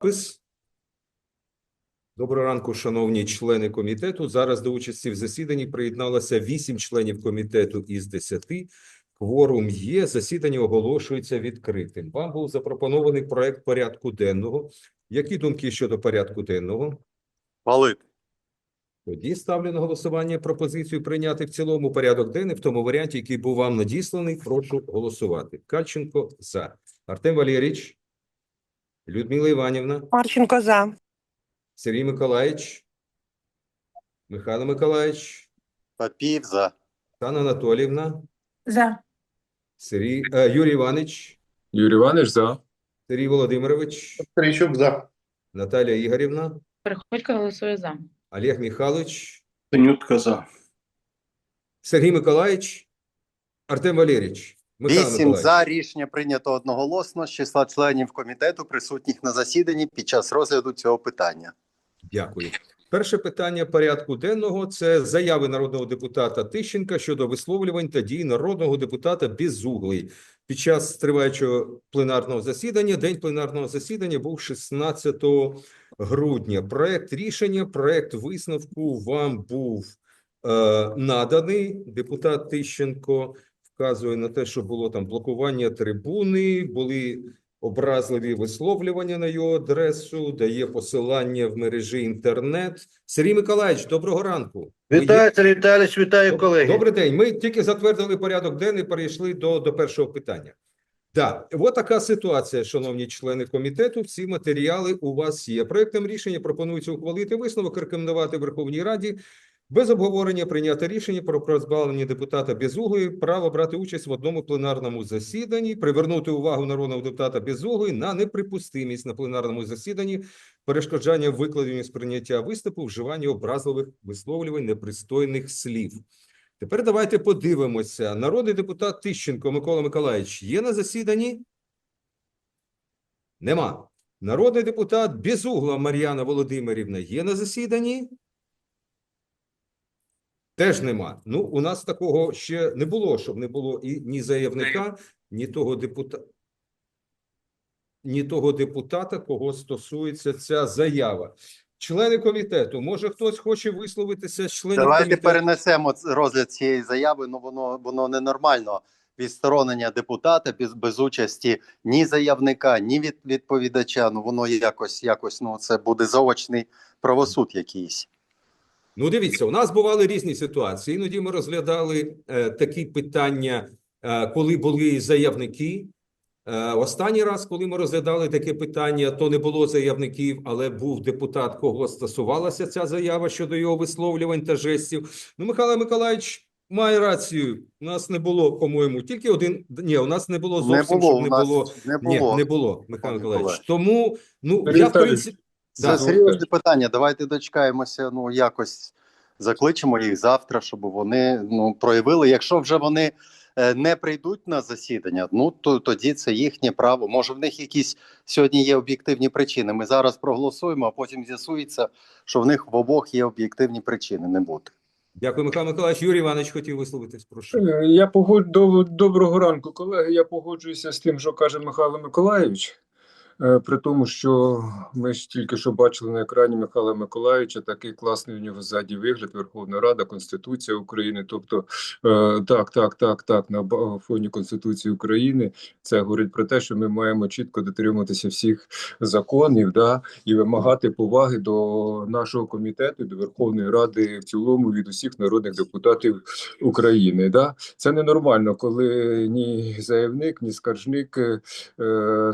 Запис. Доброго ранку, шановні члени комітету. Зараз до участі в засіданні приєдналося вісім членів комітету із десяти. Кворум є. Засідання оголошується відкритим. Вам був запропонований проект порядку денного. Які думки щодо порядку денного? Валити. Тоді ставлю на голосування пропозицію прийняти в цілому порядок денний в тому варіанті, який був вам надісланий. Прошу голосувати. Кальченко за. Артем Валерійович. Людмила Іванівна. Марченко за. Сергій Миколаївич. Михайло Миколаївич. Папів за. Тана Анатоліївна. За. Сергій, е, Юрій Іванович. Юрій Іванович за. Сергій Володимирович. Трійчук за. Наталія Ігорівна. Приходько голосує за. Олег Михайлович. Синютка за. Сергій Миколаївич. Артем Валерійович. Вісім за. Рішення прийнято одноголосно з числа членів комітету, присутніх на засіданні під час розгляду цього питання. Дякую. Перше питання порядку денного це заяви народного депутата Тищенка щодо висловлювань та дій народного депутата Безуглий. Під час триваючого пленарного засідання, день пленарного засідання був 16 грудня. Проект рішення, проект висновку вам був е, наданий. Депутат Тищенко вказує на те, що було там блокування трибуни, були образливі висловлювання на його адресу, дає посилання в мережі інтернет. Сергій Миколаївич, доброго ранку. Вітаю, Сергій Віталійович, вітаю, колеги. Добрий день. Ми тільки затвердили порядок денний, перейшли до, до першого питання. Так, от така ситуація, шановні члени комітету. Всі матеріали у вас є. Проектом рішення пропонується ухвалити висновок, рекомендувати Верховній Раді без обговорення прийняти рішення про позбавлення депутата Безуглої права брати участь в одному пленарному засіданні, привернути увагу народного депутата Безуглої на неприпустимість на пленарному засіданні перешкоджання викладенню сприйняття виступу, вживання образливих висловлювань, непристойних слів. Тепер давайте подивимося. Народний депутат Тищенко Микола Миколаївич є на засіданні? Нема. Народний депутат Безугла Мар'яна Володимирівна є на засіданні? Теж нема. Ну, у нас такого ще не було, щоб не було і ні заявника, ні того депутата. Ні того депутата, кого стосується ця заява. Члени комітету, може хтось хоче висловитися з членів Давайте комітету? перенесемо розгляд цієї заяви. Ну воно воно ненормально. Відсторонення депутата без, без участі ні заявника, ні від відповідача. Ну воно якось, якось ну це буде заочний правосуд якийсь. Ну, дивіться, у нас бували різні ситуації. Іноді ми розглядали е, такі питання, е, коли були заявники. Е, останній раз, коли ми розглядали таке питання, то не було заявників, але був депутат, кого стосувалася ця заява щодо його висловлювань та жестів. Ну, Михайло Миколаївич має рацію. У нас не було, по-моєму, тільки один. Ні, у нас не було Не зовсім, було, щоб не було. не Ні, було. не було, Михайло. Миколаївич. Тому, ну, я в принципі. Це Да. серйозне питання. Давайте дочекаємося. Ну якось закличемо їх завтра, щоб вони ну проявили. Якщо вже вони е, не прийдуть на засідання, ну то тоді це їхнє право. Може, в них якісь сьогодні є об'єктивні причини. Ми зараз проголосуємо, а потім з'ясується, що в них в обох є об'єктивні причини не бути. Дякую, Михайло Миколаївич. Юрій Іванович хотів висловитись. Прошу. Е, Я погоджу доб- доброго ранку, колеги. Я погоджуюся з тим, що каже Михайло Миколаївич. Е, При тому, що ми ж тільки що бачили на екрані Михайла Миколаївича, такий класний у нього ззаді вигляд, Верховна Рада, Конституція України. Тобто, е, так, так, так, так, на фоні Конституції України це говорить про те, що ми маємо чітко дотримуватися всіх законів, да, і вимагати поваги до нашого комітету, до Верховної Ради в цілому від усіх народних депутатів України. Да? Це ненормально, коли ні заявник, ні скаржник, е,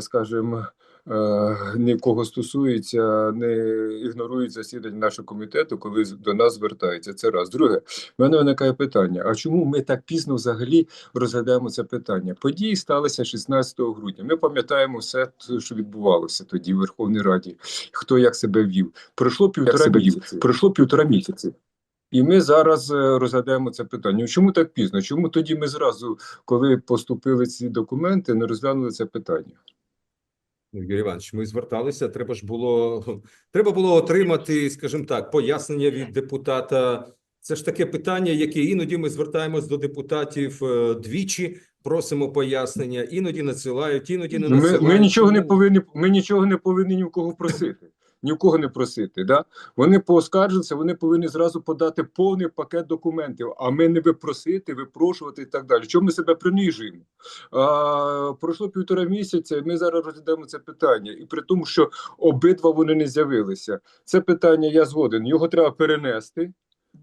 е, е, нікого стосується, не ігнорують засідання нашого комітету, коли до нас звертаються. Це раз. Друге, в мене виникає питання: а чому ми так пізно взагалі розглядаємо це питання? Події сталися 16 грудня. Ми пам'ятаємо все, що відбувалося тоді в Верховній Раді. Хто як себе вів? Пройшло півтора місяці. Пройшло півтора місяці. І ми зараз е, розглядаємо це питання. Чому так пізно? Чому тоді ми зразу, коли поступили ці документи, не розглянули це питання? Юрій Іванович, ми зверталися. Треба ж було треба було отримати, скажімо так, пояснення від депутата. Це ж таке питання, яке іноді ми звертаємось до депутатів е, двічі. просимо пояснення, іноді надсилають, іноді не Ми, надсилають. ми нічого не повинні, ми нічого не повинні ні в кого просити. Ні в кого не просити. Да? Вони поскаржилися, вони повинні зразу подати повний пакет документів, а ми не випросити, випрошувати і так далі. Чому ми себе принижуємо? А, пройшло півтора місяця, і ми зараз розглядаємо це питання. І при тому, що обидва вони не з'явилися. Це питання я згоден. Його треба перенести.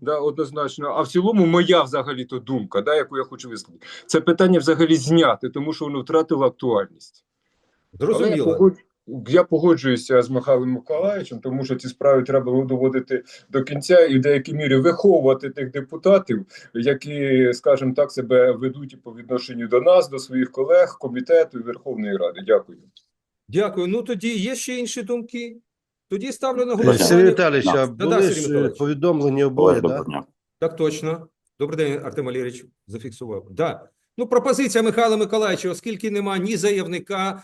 Да, однозначно. А в цілому, моя взагалі-то думка, да, яку я хочу висловити, це питання взагалі зняти, тому що воно втратило актуальність. Але я, Зрозуміло. Я погоджуюся з Михайлом Миколаївичем, тому що ці справи треба доводити до кінця і в деякій мірі виховувати тих депутатів, які, скажімо так, себе ведуть і по відношенню до нас, до своїх колег, комітету і Верховної Ради. Дякую. Дякую. Ну тоді є ще інші думки. Тоді ставлю на Сергій голосування. Віталійович, а були ж е, повідомлені обоє, так? Так точно. Добрий день, Артем Валерійович, зафіксував. Да. Ну, пропозиція Михайла Миколаївича, оскільки нема ні заявника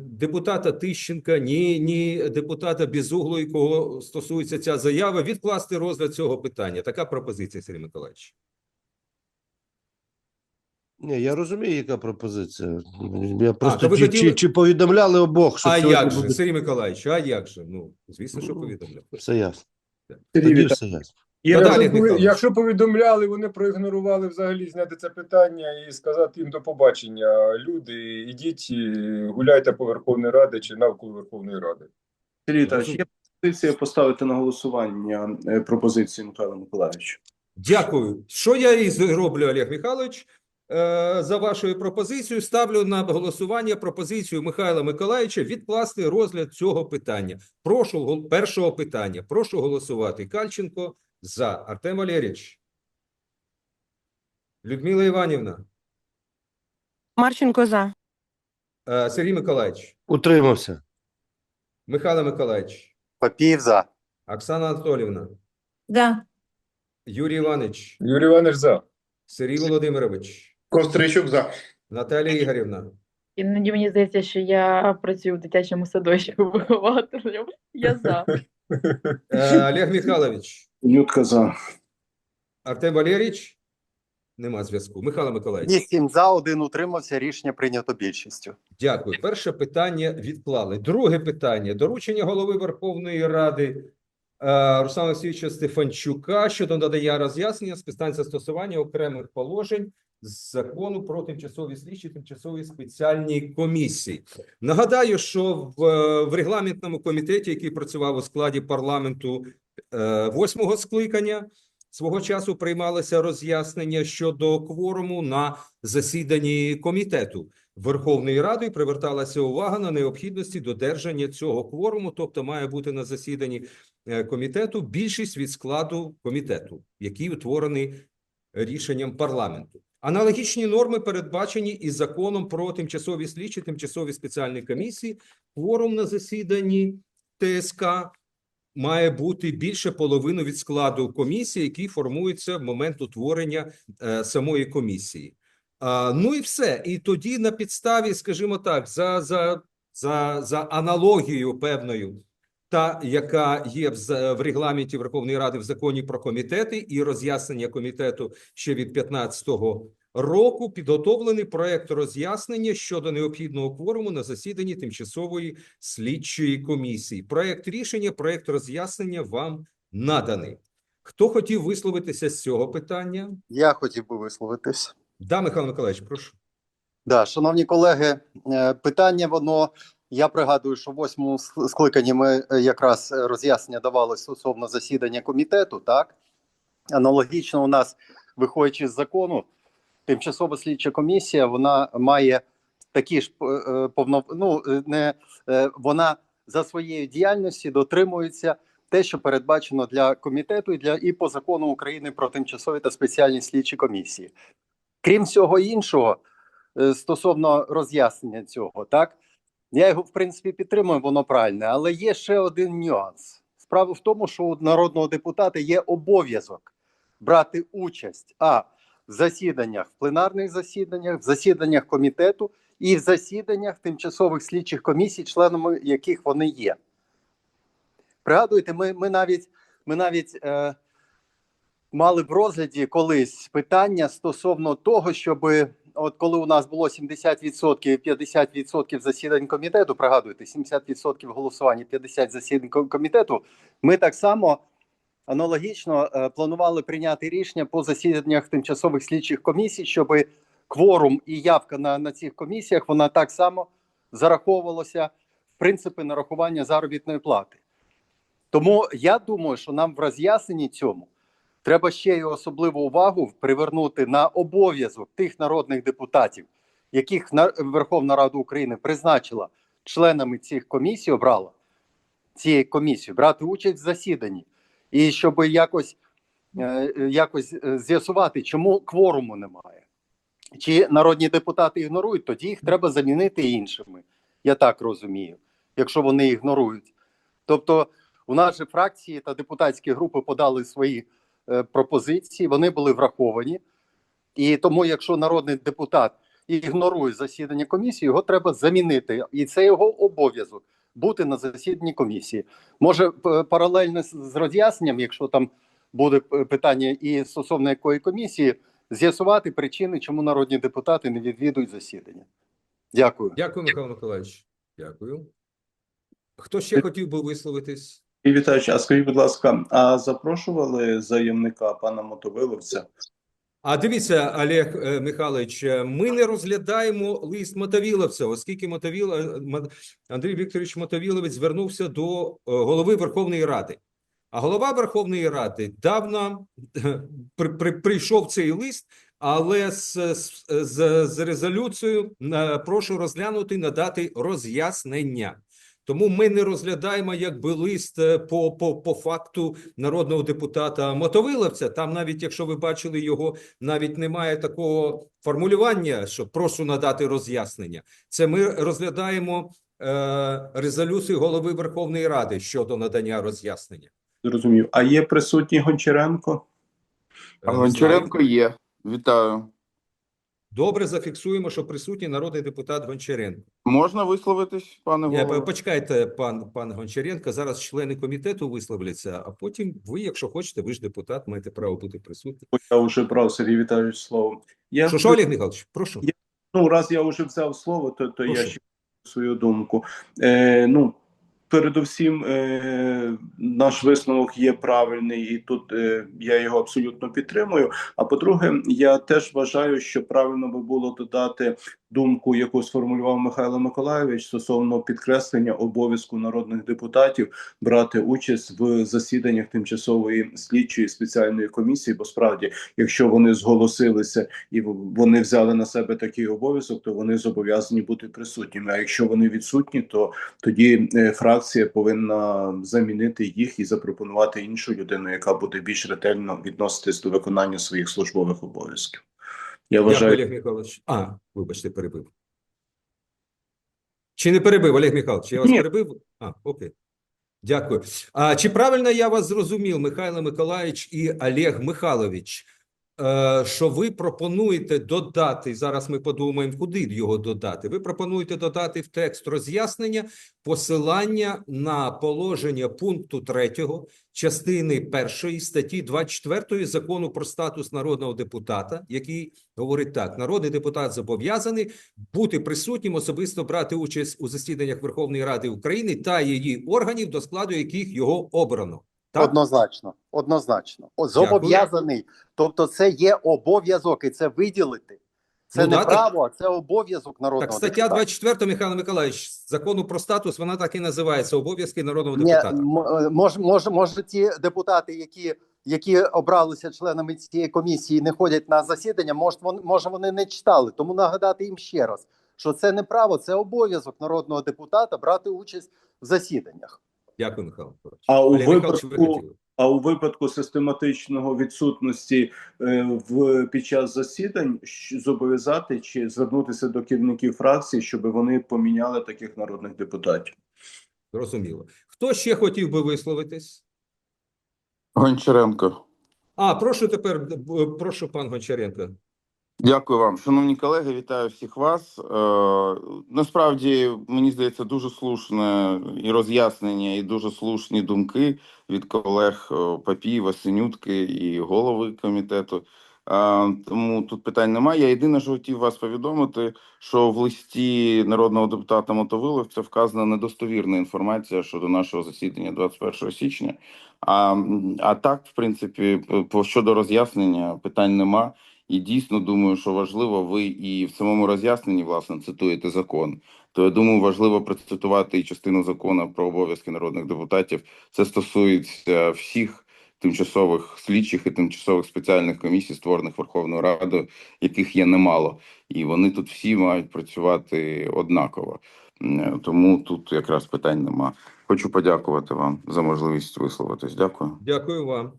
депутата Тищенка, ні, ні депутата Безуглої, кого стосується ця заява, відкласти розгляд цього питання. Така пропозиція, Сергій Миколаївич. Ні, я розумію, яка пропозиція. Я просто то ви чи, хотіли- чи, чи повідомляли обох, що А як же, буде... Сергій Миколаївич, а як же? Ну, звісно, що Ну, повідомляв. Все ясно. Тоді все ясно. Та далі, Якщо, якщо повідомляли, вони проігнорували взагалі зняти це питання і сказати їм до побачення. Люди, ідіть, гуляйте по Верховній Раді чи навколо Верховної Ради. Віталійович, є пропозиція поставити на голосування е, пропозицію Михайла Миколаївича. Дякую. Що я і зроблю, Олег Михайлович? Е, За вашою пропозицією ставлю на голосування пропозицію Михайла Миколаївича відкласти розгляд цього питання. Прошу першого питання. Прошу голосувати. Кальченко за Артем Валерійович. Людмила Іванівна, Марченко за. е, Сергій Миколаївич, Утримався. Михайло Миколаївич, Папів за. Оксана Анатолівна, Да. Юрій Іванович, Юрій Іванович за. Сергій Володимирович, Костричук за. Наталія Ігорівна, Іноді мені здається, що я працюю в дитячому садочку вихователем. Я за. е, Олег Михайлович, Нютка за. Артем Валерійович. Нема зв'язку. Михайло Миколаївич. Вісім за, один утримався. Рішення прийнято більшістю. Дякую. Перше питання відклали. Друге питання. Доручення голови Верховної Ради е, Руслана Олексійовича Стефанчука щодо надання роз'яснення з питань застосування окремих положень з закону про тимчасові слідчі тимчасові спеціальні комісії. Нагадаю, що в, е, в регламентному комітеті, який працював у складі парламенту восьмого скликання, свого часу приймалося роз'яснення щодо кворуму на засіданні комітету. Верховної Ради приверталася увага на необхідності додержання цього кворуму, тобто має бути на засіданні е, комітету більшість від складу комітету, який утворений рішенням парламенту. Аналогічні норми передбачені і законом про тимчасові слідчі, тимчасові спеціальні комісії. Кворум на засіданні ТСК має бути більше половини від складу комісії, який формується в момент утворення е, самої комісії. Ну і все. І тоді на підставі, скажімо так, за, за, за, за аналогією певною, та яка є в, в регламенті Верховної Ради в законі про комітети і роз'яснення комітету ще від 15-го року, підготовлений проект роз'яснення щодо необхідного кворуму на засіданні тимчасової слідчої комісії. Проект рішення, проект роз'яснення вам наданий. Хто хотів висловитися з цього питання? Я хотів би висловитись. Да, Михайло Миколаївич, прошу. Да, шановні колеги, е, питання воно. Я пригадую, що в восьмому ск- скликанні ми е, якраз е, роз'яснення давали стосовно засідання комітету. Так аналогічно, у нас, виходячи з закону, тимчасова слідча комісія вона має такі ж е, е, повно, ну, е, не вона за своєю діяльністю дотримується те, що передбачено для комітету і для і по закону України про тимчасові та спеціальні слідчі комісії. Крім всього іншого, стосовно роз'яснення цього, так я його в принципі підтримую, воно правильне, але є ще один нюанс. Справа в тому, що у народного депутата є обов'язок брати участь а засіданнях, в пленарних засіданнях, в засіданнях комітету і в засіданнях тимчасових слідчих комісій, членами яких вони є. Пригадуєте, ми, ми навіть ми навіть е, мали в розгляді колись питання стосовно того, щоб от коли у нас було 70% і 50% засідань комітету, пригадуєте, 70% голосувань, і 50% засідань комітету, ми так само аналогічно е, планували прийняти рішення по засіданнях тимчасових слідчих комісій, щоб кворум і явка на, на цих комісіях вона так само зараховувалася в принципи нарахування заробітної плати. Тому я думаю, що нам в роз'ясненні цьому треба ще й особливу увагу привернути на обов'язок тих народних депутатів, яких на- Верховна Рада України призначила членами цих комісій, обрала цієї комісії, брати участь в засіданні, і щоб якось, е, якось е, з'ясувати, чому кворуму немає. Чи народні депутати ігнорують, тоді їх треба замінити іншими. Я так розумію, якщо вони ігнорують. Тобто, у нас же фракції та депутатські групи подали свої е, пропозиції, вони були враховані. І тому, якщо народний депутат ігнорує засідання комісії, його треба замінити. І це його обов'язок бути на засіданні комісії. Може, паралельно з роз'ясненням, якщо там буде питання і стосовно якої комісії, з'ясувати причини, чому народні депутати не відвідують засідання. Дякую. Дякую, Михайло Миколаївич. Дякую. Хто ще хотів би висловитись? І Віталійович, а скажіть, будь ласка, а запрошували заявника пана Мотовиловця? А дивіться, Олег е, Михайлович, е, ми не розглядаємо лист Мотовіловця, оскільки Мотовіл... е, Андрій Вікторович Мотовіловець звернувся до голови Верховної Ради. А голова Верховної Ради дав нам при, при, прийшов цей лист, але з, з, з, резолюцією прошу розглянути надати роз'яснення. Тому ми не розглядаємо якби лист е, по, по, по факту народного депутата Мотовиловця. Там, навіть якщо ви бачили його, навіть немає такого формулювання, що прошу надати роз'яснення. Це ми розглядаємо е, резолюцію голови Верховної Ради щодо надання роз'яснення. Зрозумів. А є присутній Гончаренко? Гончаренко є. Вітаю. Добре, зафіксуємо, що присутній народний депутат Гончаренко. Можна висловитись, пане голово? почекайте, пан пан Гончаренко. Зараз члени комітету висловляться, а потім ви, якщо хочете, ви ж депутат, маєте право бути присутні. Я вже брав Сергій Віталійович слово. Я Що, що Олег Михайлович, прошу. Я- Ну, раз я вже взяв слово, то, то я ще свою думку. Е, ну, передусім, е, наш висновок є правильний, і тут е, я його абсолютно підтримую. А по-друге, я теж вважаю, що правильно би було додати думку, яку сформулював Михайло Миколайович стосовно підкреслення обов'язку народних депутатів брати участь в засіданнях тимчасової слідчої спеціальної комісії. Бо справді, якщо вони зголосилися і вони взяли на себе такий обов'язок, то вони зобов'язані бути присутніми. А якщо вони відсутні, то тоді е, фракція повинна замінити їх і запропонувати іншу людину, яка буде більш ретельно відноситись до виконання своїх службових обов'язків. Я Дякую, вважаю, Олег Михайлович. А, вибачте, перебив. Чи не перебив, Олег Михайлович? Я вас Ні. перебив? А, окей. Дякую. А чи правильно я вас зрозумів, Михайло Миколаївич і Олег Михайлович, що ви пропонуєте додати, зараз ми подумаємо, куди його додати. Ви пропонуєте додати в текст роз'яснення посилання на положення пункту 3 частини 1 статті 24 закону про статус народного депутата, який говорить так: народний депутат зобов'язаний бути присутнім, особисто брати участь у засіданнях Верховної Ради України та її органів, до складу яких його обрано. Так? Однозначно, однозначно. Зобов'язаний. Тобто, це є обов'язок, і це виділити. Це Ну, не да, так- право, а це обов'язок народного Так, стаття депутата. 24, Михайло Миколаївич, закону про статус, вона так і називається обов'язки народного Ні, депутата. може, може, може, ті депутати, які, які обралися членами цієї комісії, не ходять на засідання, може, вони, може, вони не читали. Тому нагадати їм ще раз, що це не право, це обов'язок народного депутата брати участь в засіданнях. Дякую, Михайло А у Олег випадку- а у випадку систематичного відсутності е, в під час засідань зобов'язати чи звернутися до керівників фракцій, щоб вони поміняли таких народних депутатів. Зрозуміло. Хто ще хотів би висловитись? Гончаренко. А, прошу тепер, прошу, пан Гончаренко. Дякую вам, шановні колеги. Вітаю всіх вас. Е, насправді мені здається дуже слушне і роз'яснення, і дуже слушні думки від колег е, Папієва, Синютки і голови комітету. А, тому тут питань немає. Я єдине, що хотів вас повідомити, що в листі народного депутата Мотовиловця вказана недостовірна інформація щодо нашого засідання 21 січня. А, а так, в принципі, по щодо роз'яснення питань нема. І дійсно думаю, що важливо, ви і в самому роз'ясненні власне цитуєте закон. То я думаю, важливо процитувати і частину закону про обов'язки народних депутатів. Це стосується всіх тимчасових слідчих і тимчасових спеціальних комісій, створених Верховною Радою, яких є немало, і вони тут всі мають працювати однаково. Тому тут якраз питань нема. Хочу подякувати вам за можливість висловитись. Дякую. Дякую вам.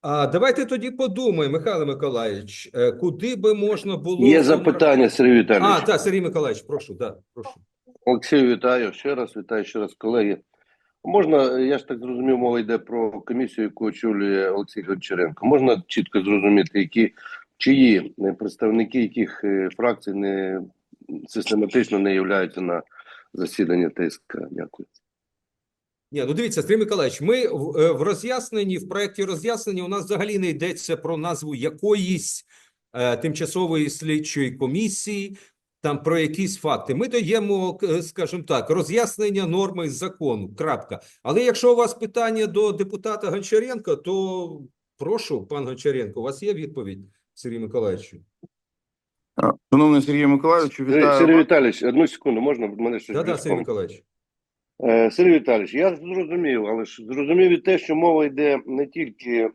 А давайте тоді подумаємо, Михайло Миколаївич, е, куди би можна було Є запитання, Сергій А, так, Сергій Миколаївич, прошу, да, прошу. Олексію, вітаю ще раз, вітаю ще раз, колеги. Можна, я ж так зрозумів, мова йде про комісію, яку очолює Олексій Гончаренко. Можна чітко зрозуміти, які чиї представники яких е, фракцій не систематично не являються на засіданні ТСК. Дякую. Ні, ну дивіться, Сергій Миколаївич, ми в, е, в роз'ясненні, в проєкті роз'яснення у нас взагалі не йдеться про назву якоїсь е, тимчасової слідчої комісії, там про якісь факти. Ми даємо, е, скажімо так, роз'яснення норми закону. Крапка. Але якщо у вас питання до депутата Гончаренка, то прошу, пан Гончаренко, у вас є відповідь, Сергій Миколаївичу? Шановний Сергій Миколаївич, вітаю. Сергій. Віталійович, одну секунду, можна мене щось Да, да. Сергій Миколаївич. Е, Сергій Віталійович, я зрозумів, але ж зрозумів і те, що мова йде не тільки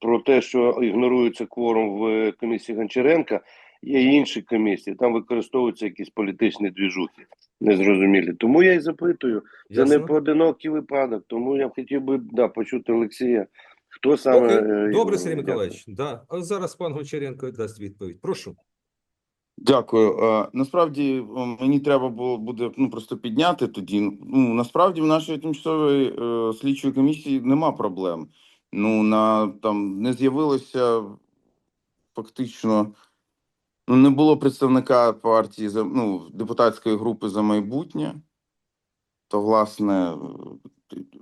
про те, що ігнорується кворум в комісії Гончаренка, є й інші комісії, там використовуються якісь політичні двіжухи незрозумілі. Тому я й запитую, це не поодинокий випадок, тому я хотів би да, почути Олексія, хто саме. Е, Добре, Сергій дякую. Миколаївич. Да. А зараз пан Гончаренко дасть відповідь. Прошу. Дякую. Е, Насправді е, мені треба було буде ну просто підняти тоді. Ну насправді в нашої тимчасової е, слідчої комісії нема проблем. Ну на там не з'явилося фактично. Ну, не було представника партії за ну депутатської групи за майбутнє. То, власне,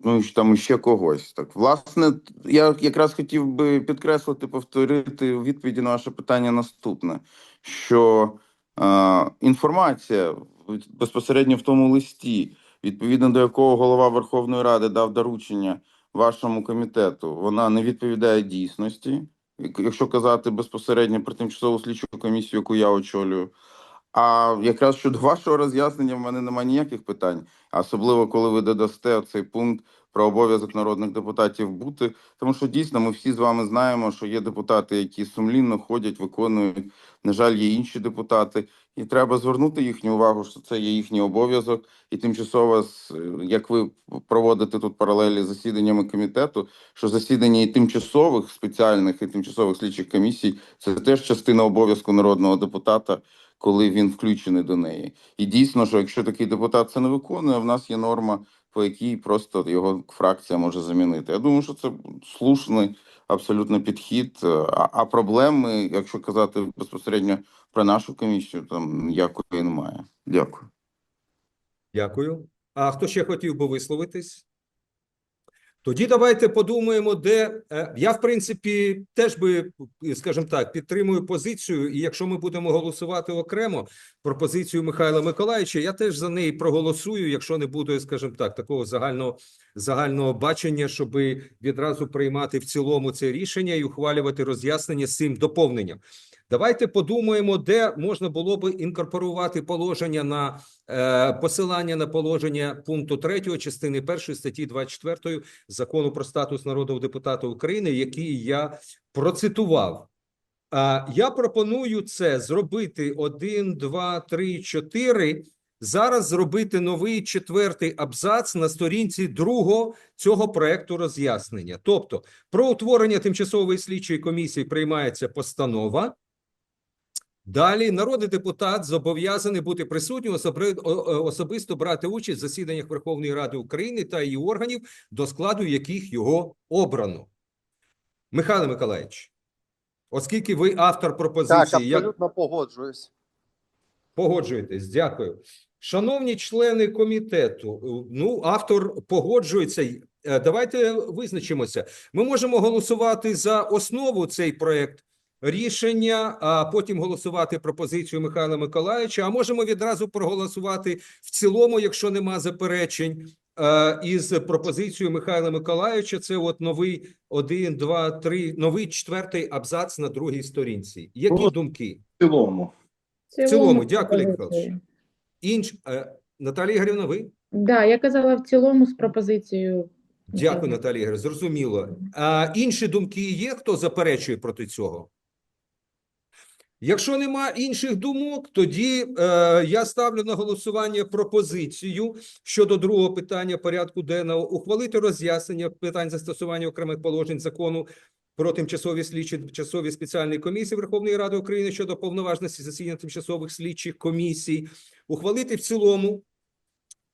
ну там ще когось. Так, власне, я якраз хотів би підкреслити, повторити у відповіді на ваше питання наступне: що е, інформація безпосередньо в тому листі, відповідно до якого голова Верховної Ради дав доручення вашому комітету, вона не відповідає дійсності. Якщо казати безпосередньо про тимчасову слідчу комісію, яку я очолюю. А якраз щодо вашого роз'яснення, в мене немає ніяких питань, особливо коли ви додасте цей пункт про обов'язок народних депутатів бути. Тому що дійсно ми всі з вами знаємо, що є депутати, які сумлінно ходять, виконують. На жаль, є інші депутати, і треба звернути їхню увагу, що це є їхній обов'язок, і тимчасово, як ви проводите тут паралелі з засіданнями комітету, що засідання і тимчасових спеціальних і тимчасових слідчих комісій це теж частина обов'язку народного депутата, коли він включений до неї. І дійсно, що якщо такий депутат це не виконує, в нас є норма, по якій просто його фракція може замінити. Я думаю, що це слушний абсолютно підхід. Е, А, а проблеми, якщо казати безпосередньо про нашу комісію, там ніякої немає. Дякую. Дякую. А хто ще хотів би висловитись? Тоді давайте подумаємо, де е, я, в принципі, теж би, скажімо так, підтримую позицію. І якщо ми будемо голосувати окремо про позицію Михайла Миколаївича, я теж за неї проголосую, якщо не буде, скажімо так, такого загального загального бачення, щоб відразу приймати в цілому це рішення і ухвалювати роз'яснення з цим доповненням. Давайте подумаємо, де можна було би інкорпорувати положення на е, посилання на положення пункту 3 частини 1 статті 24 закону про статус народного депутата України, який я процитував. А я пропоную це зробити 1, 2, 3, 4. Зараз зробити новий четвертий абзац на сторінці другого цього проекту роз'яснення. Тобто, про утворення тимчасової слідчої комісії приймається постанова. Далі народний депутат зобов'язаний бути присутнім, особисто брати участь в засіданнях Верховної Ради України та її органів, до складу яких його обрано. Михайло Миколаївич, оскільки ви автор пропозиції, як абсолютно погоджуюсь. погоджуєтесь, дякую. Шановні члени комітету, ну, автор погоджується. Е, Давайте визначимося. Ми можемо голосувати за основу цей проект рішення, а потім голосувати пропозицію Михайла Миколаївича. А можемо відразу проголосувати в цілому, якщо нема заперечень. е, Із пропозицією Михайла Миколаївича, це от новий один, два, три, новий четвертий абзац на другій сторінці. Які Ну, думки? В цілому. В цілому, дякую. Михайлович. Інш е, Наталія Ігорівна, ви? Да, я казала в цілому з пропозицією. Дякую. Наталія Ігорівна. Зрозуміло. А інші думки є, хто заперечує проти цього? Якщо нема інших думок, тоді е, я ставлю на голосування пропозицію щодо другого питання порядку денного ухвалити роз'яснення питань застосування окремих положень закону про тимчасові слідчі тимчасові спеціальні комісії Верховної Ради України щодо повноважності засідання тимчасових слідчих комісій, ухвалити в цілому.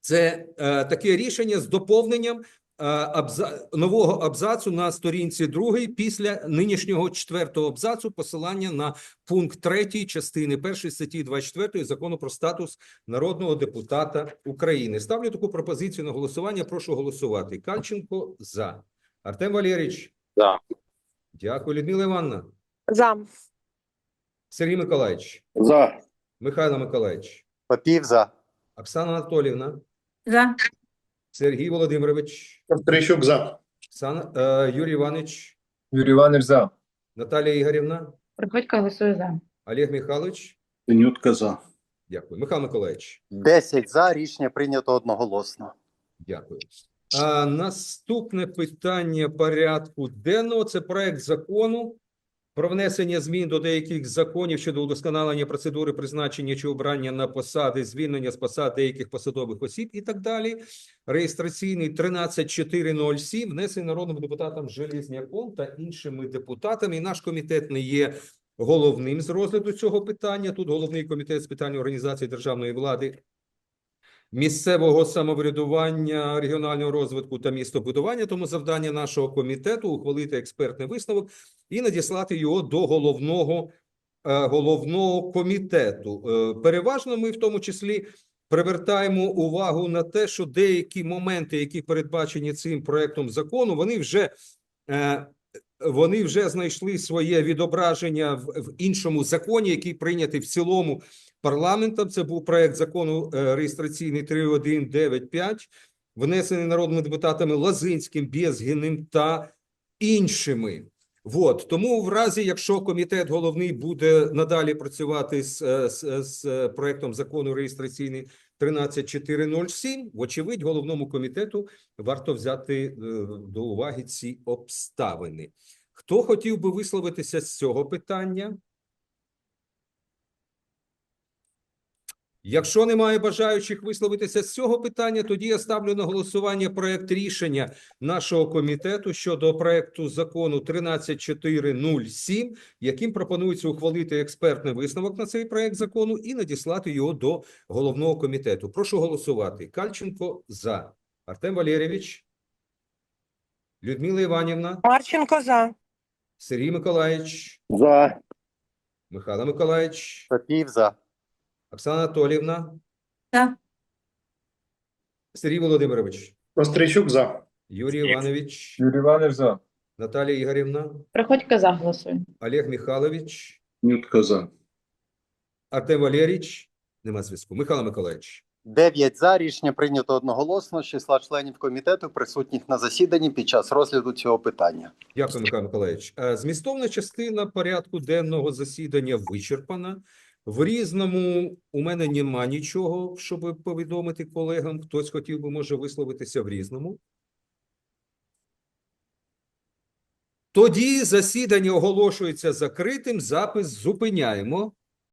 Це е, таке рішення з доповненням абза... нового абзацу на сторінці другій після нинішнього четвертого абзацу посилання на пункт 3 частини 1 статті 24 закону про статус народного депутата України. Ставлю таку пропозицію на голосування. Прошу голосувати. Кальченко за. Артем Валерійович. За. Дякую, Людмила Івановна. За. Сергій Миколаївич. За. Михайло Миколаївич. Попів за. Оксана Анатолівна. За. Сергій Володимирович. Кострищук за. Оксана, е, Юрій Іванович. Юрій Іванович за. Наталія Ігорівна. Приходько голосує за. Олег Михайлович. Синютка за. Дякую. Михайло Миколаївич. 10 за. Рішення прийнято одноголосно. Дякую. А, наступне питання порядку денного – це проект закону про внесення змін до деяких законів щодо удосконалення процедури призначення чи обрання на посади, звільнення з посад деяких посадових осіб і так далі. Реєстраційний 13407, внесений народним депутатом Железняком та іншими депутатами. Наш комітет не є головним з розгляду цього питання. Тут головний комітет з питань організації державної влади місцевого самоврядування, регіонального розвитку та містобудування. Тому завдання нашого комітету ухвалити експертний висновок і надіслати його до головного, е, головного комітету. Е, Переважно ми в тому числі привертаємо увагу на те, що деякі моменти, які передбачені цим проектом закону, вони вже е, вони вже знайшли своє відображення в, в іншому законі, який прийнятий в цілому парламентом. Це був проект закону реєстраційний 3195, внесений народними депутатами Лозинським, Безгіним та іншими. Вот тому, в разі, якщо комітет головний буде надалі працювати з, е, з, з проектом закону реєстраційний 13407, вочевидь, головному комітету варто взяти е, до уваги ці обставини. Хто хотів би висловитися з цього питання? Якщо немає бажаючих висловитися з цього питання, тоді я ставлю на голосування проект рішення нашого комітету щодо проекту закону 13407, яким пропонується ухвалити експертний висновок на цей проект закону і надіслати його до головного комітету. Прошу голосувати. Кальченко за. Артем Валерійович. Людмила Іванівна. Марченко за. Сергій Миколаївич. За. Михайло Миколаївич. Попів за. Оксана Анатоліївна. За. Сергій Володимирович. Кострищук за. Юрій Іванович. Юрій Іванович за. Наталія Ігорівна. Приходько за голосує. Олег Михайлович. Синютка за. Артем Валерійович. Нема зв'язку. Михайло Миколаївич. 9 за. Рішення прийнято одноголосно. з Числа членів комітету, присутніх на засіданні під час розгляду цього питання. Дякую, Михайло Миколаївич. Е, Змістовна частина порядку денного засідання вичерпана. В різному у мене нема нічого, щоб повідомити колегам. Хтось хотів би, може, висловитися в різному. Тоді засідання оголошується закритим, запис зупиняємо.